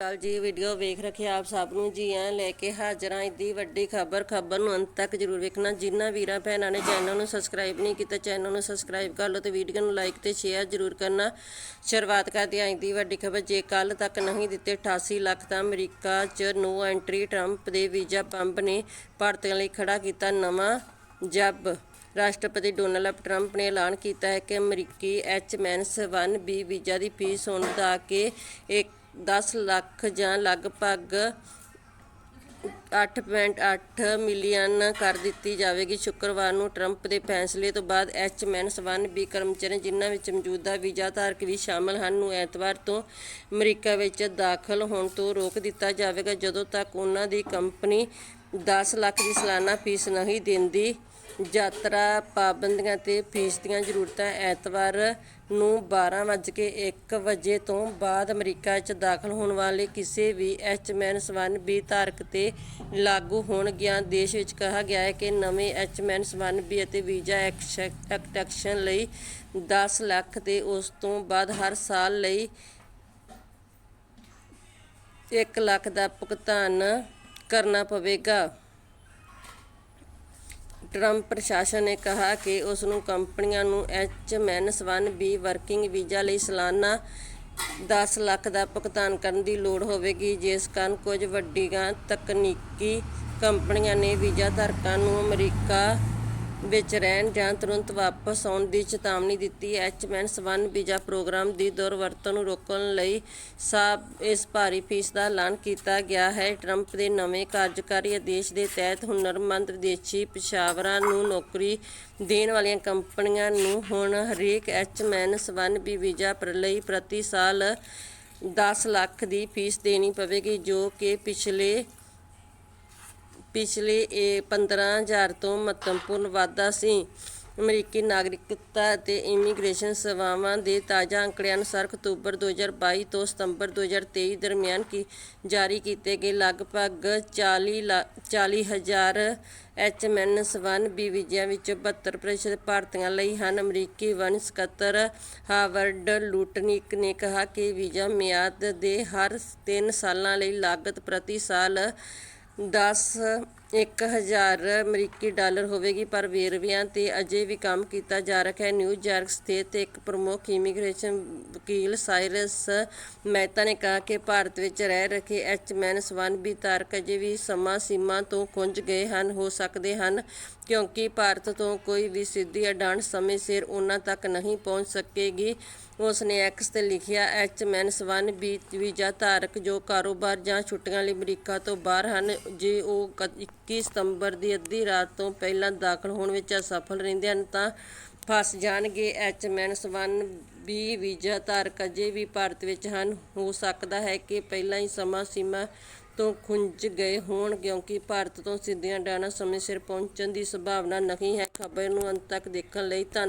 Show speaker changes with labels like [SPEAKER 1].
[SPEAKER 1] ਕੱਲ ਜੀ ਵੀਡੀਓ ਵੇਖ ਰੱਖਿਆ ਆਪ ਸਭ ਨੂੰ ਜੀ, ਐ ਲੈ ਕੇ ਹਾਜ਼ਰ। ਹਾਂ ਇੱਦੀ ਵੱਡੀ ਖਬਰ ਖਬਰ ਨੂੰ ਅੰਤ ਤੱਕ ਜਰੂਰ ਵੇਖਣਾ। ਜਿਨ੍ਹਾਂ ਵੀਰਾਂ ਭੈਣਾਂ ਨੇ ਚੈਨਲ ਨੂੰ ਸਬਸਕ੍ਰਾਈਬ ਨਹੀਂ ਕੀਤਾ, ਚੈਨਲ ਨੂੰ ਸਬਸਕ੍ਰਾਈਬ ਕਰ ਲਓ ਤੇ ਵੀਡੀਓ ਨੂੰ ਲਾਈਕ ਤੇ ਸ਼ੇਅਰ ਜਰੂਰ ਕਰਨਾ। ਸ਼ੁਰੂਆਤ ਕਰਦੇ ਹਾਂ ਇੱਦੀ ਵੱਡੀ ਖਬਰ। ਜੇ ਕੱਲ ਤੱਕ ਨਹੀਂ ਦਿੱਤੇ 88 ਲੱਖ ਤਾਂ ਅਮਰੀਕਾ 'ਚ ਨੋ ਐਂਟਰੀ। ਟਰੰਪ ਦੇ ਵੀਜ਼ਾ ਪੰਪ ਨੇ ਭਾਰਤੀਆਂ ਲਈ ਖੜਾ ਕੀਤਾ ਨਵਾਂ ਜੱਬ। ਰਾਸ਼ਟਰਪਤੀ ਡੋਨਲਡ ਟਰੰਪ ਨੇ ਐਲਾਨ ਕੀਤਾ ਹੈ ਕਿ ਅਮਰੀਕੀ ਐਚ-1 ਬੀ ਵੀਜ਼ਾ ਦੀ ਫੀਸ ਹੁਣ ਵਧਾ ਕੇ ਇੱਕ 10 ਲੱਖ ਜਾਂ ਲਗਭਗ 8.8 ਮਿਲੀਅਨ ਕਰ ਦਿੱਤੀ ਜਾਵੇਗੀ। ਸ਼ੁੱਕਰਵਾਰ ਨੂੰ ਟਰੰਪ ਦੇ ਫੈਸਲੇ ਤੋਂ ਬਾਅਦ H-1B ਕਰਮਚਾਰੀ ਜਿਨ੍ਹਾਂ ਵਿੱਚ ਮੌਜੂਦਾ ਵੀਜ਼ਾ ਧਾਰਕ ਵੀ ਸ਼ਾਮਲ ਹਨ ਨੂੰ ਐਤਵਾਰ ਤੋਂ ਅਮਰੀਕਾ ਵਿੱਚ ਦਾਖਲ ਹੋਣ ਤੋਂ ਰੋਕ ਦਿੱਤਾ ਜਾਵੇਗਾ। ਜਦੋਂ ਤੱਕ ਉਹਨਾਂ ਦੀ ਕੰਪਨੀ 10 ਲੱਖ ਦੀ ਸਾਲਾਨਾ ਫੀਸ ਨਹੀਂ ਦਿੰਦੀ। ਯਾਤਰਾ ਪਾਬੰਦੀਆਂ ਤੇ ਫੀਸ ਦੀਆਂ ਜ਼ਰੂਰਤਾਂ ਐਤਵਾਰ ਨੂੰ 12:01 ਵਜੇ ਤੋਂ ਬਾਅਦ ਅਮਰੀਕਾ 'ਚ ਦਾਖਲ ਹੋਣ ਵਾਲੇ ਕਿਸੇ ਵੀ H-1B ਧਾਰਕ ਤੇ ਲਾਗੂ ਹੋਣਗੀਆਂ ਦੇਸ਼ ਵਿੱਚ ਕਿਹਾ ਗਿਆ ਹੈ ਕਿ ਨਵੇਂ H-1B ਅਤੇ ਵੀਜ਼ਾ ਐਕਸਟੈਂਸ਼ਨ ਲਈ 10 ਲੱਖ ਤੇ ਉਸ ਤੋਂ ਬਾਅਦ ਹਰ ਸਾਲ ਲਈ 1 ਲੱਖ ਦਾ ਭੁਗਤਾਨ ਕਰਨਾ ਪਵੇਗਾ। ਟਰੰਪ ਪ੍ਰਸ਼ਾਸਨ ਨੇ ਕਿਹਾ ਕਿ ਉਸ ਨੂੰ ਕੰਪਨੀਆਂ ਨੂੰ H-1B ਵਰਕਿੰਗ ਵੀਜ਼ਾ ਲਈ ਸਾਲਾਨਾ 10 ਲੱਖ ਦਾ ਭੁਗਤਾਨ ਕਰਨ ਦੀ ਲੋੜ ਹੋਵੇਗੀ। ਜਿਸ ਕਾਰਨ ਕੁਝ ਵੱਡੀਆਂ ਤਕਨੀਕੀ ਕੰਪਨੀਆਂ ਨੇ ਵੀਜ਼ਾ ਧਾਰਕਾਂ ਨੂੰ ਅਮਰੀਕਾ ਵਿੱਚ ਰਹਿਣ ਜਾਂ ਤੁਰੰਤ ਵਾਪਸ ਆਉਣ ਦੀ ਚੇਤਾਵਨੀ ਦਿੱਤੀ। ਹੈ H-1B ਵੀਜ਼ਾ ਪ੍ਰੋਗਰਾਮ ਦੀ ਦੁਰਵਰਤੋਂ ਨੂੰ ਰੋਕਣ ਲਈ ਸਾਬ ਇਸ ਭਾਰੀ ਫੀਸ ਦਾ ਐਲਾਨ ਕੀਤਾ ਗਿਆ ਹੈ। ਟਰੰਪ ਦੇ ਨਵੇਂ ਕਾਰਜਕਾਰੀ ਆਦੇਸ਼ ਦੇ ਤਹਿਤ ਹੁਨਰਮੰਦ ਵਿਦੇਸ਼ੀ ਪੇਸ਼ਾਵਰਾਂ ਨੂੰ ਨੌਕਰੀ ਦੇਣ ਵਾਲੀਆਂ ਕੰਪਨੀਆਂ ਨੂੰ ਹੁਣ ਹਰੇਕ H-1B ਵੀਜ਼ਾ ਲਈ ਪ੍ਰਤੀ ਸਾਲ 10 ਲੱਖ ਦੀ ਫੀਸ ਦੇਣੀ ਪਵੇਗੀ, ਜੋ ਕਿ ਪਿਛਲੇ ਪਿਛਲੇ ਇਹ 15000 ਤੋਂ ਮਹੱਤਵਪੂਰਨ ਵਾਧਾ ਸੀ। ਅਮਰੀਕੀ ਨਾਗਰਿਕਤਾ ਅਤੇ ਇਮੀਗ੍ਰੇਸ਼ਨ ਸੇਵਾਵਾਂ ਦੇ ਤਾਜ਼ਾ ਅੰਕੜਿਆਂ ਅਨੁਸਾਰ ਅਕਤੂਬਰ 2022 ਤੋਂ ਸਤੰਬਰ 2023 ਦਰਮਿਆਨ ਕੀ ਜਾਰੀ ਕੀਤੇ ਗਏ ਲਗਭਗ 40 ਲਾ- 40000 H-1B ਵੀਜ਼ਿਆਂ ਵਿੱਚੋਂ 72% ਭਾਰਤੀਆਂ ਲਈ ਹਨ। ਅਮਰੀਕੀ ਵਨ ਸਕੱਤਰ ਹਾਵਰਡ ਲੂਟਨਿਕ ਨੇ ਕਿਹਾ ਕਿ ਵੀਜ਼ਾ ਮਿਆਦ ਦੇ ਹਰ 3 ਸਾਲਾਂ ਲਈ ਲਾਗਤ ਪ੍ਰਤੀ ਸਾਲ ਦਸ ਇੱਕ ਹਜ਼ਾਰ ਅਮਰੀਕੀ ਡਾਲਰ ਹੋਵੇਗੀ, ਪਰ ਵੇਰਵਿਆਂ ਤੇ ਅਜੇ ਵੀ ਕੰਮ ਕੀਤਾ ਜਾ ਰਿਹਾ ਹੈ। ਨਿਊਯਾਰਕ ਸਥਿਤ ਇੱਕ ਪ੍ਰਮੁੱਖ ਇਮੀਗ੍ਰੇਸ਼ਨ ਵਕੀਲ ਸਾਇਰਸ ਮਹਿਤਾ ਨੇ ਕਿਹਾ ਕਿ ਭਾਰਤ ਵਿੱਚ ਰਹਿ ਰਹੇ H-1B ਧਾਰਕ ਅਜੇ ਵੀ ਸਮਾਂ ਸੀਮਾ ਤੋਂ ਖੁੰਝ ਗਏ ਹਨ, ਹੋ ਸਕਦੇ ਹਨ, ਕਿਉਂਕਿ ਭਾਰਤ ਤੋਂ ਕੋਈ ਵੀ ਸਿੱਧੀ ਅਡਾਨ ਸਮੇਂ ਸਿਰ ਉਹਨਾਂ ਤੱਕ ਨਹੀਂ ਪਹੁੰਚ ਸਕੇਗੀ। ਉਸ ਨੇ ਐਕਸ ਤੇ ਲਿਖਿਆ H-1B ਵੀਜ਼ਾ ਧਾਰਕ ਜੋ ਕਾਰੋਬਾਰ ਜਾਂ ਛੁੱਟੀਆਂ ਲਈ ਅਮਰੀਕਾ ਤੋਂ ਬਾਹਰ ਹਨ, ਜੇ ਉਹ ਕ- 21 ਸਤੰਬਰ ਦੀ ਅੱਧੀ ਰਾਤ ਤੋਂ ਪਹਿਲਾਂ ਦਾਖਲ ਹੋਣ ਵਿੱਚ ਅਸਫਲ ਰਹਿੰਦੇ ਹਨ ਤਾਂ ਫਸ ਜਾਣਗੇ। H-1B ਵੀਜ਼ਾ ਧਾਰਕ ਅਜੇ ਵੀ ਭਾਰਤ ਵਿੱਚ ਹਨ। ਹੋ ਸਕਦਾ ਹੈ ਕਿ ਪਹਿਲਾਂ ਹੀ ਸਮਾਂ ਸੀਮਾ ਤੋਂ ਖੁੰਝ ਗਏ ਹੋਣ, ਕਿਉਂਕਿ ਭਾਰਤ ਤੋਂ ਸਿੱਧੀਆਂ ਉਡਾਣਾਂ ਸਮੇਂ ਸਿਰ ਪਹੁੰਚਣ ਦੀ ਸੰਭਾਵਨਾ ਨਹੀਂ ਹੈ। ਖਬਰ ਨੂੰ ਅੰਤ ਤੱਕ ਦੇਖਣ ਲਈ ਧੰਨ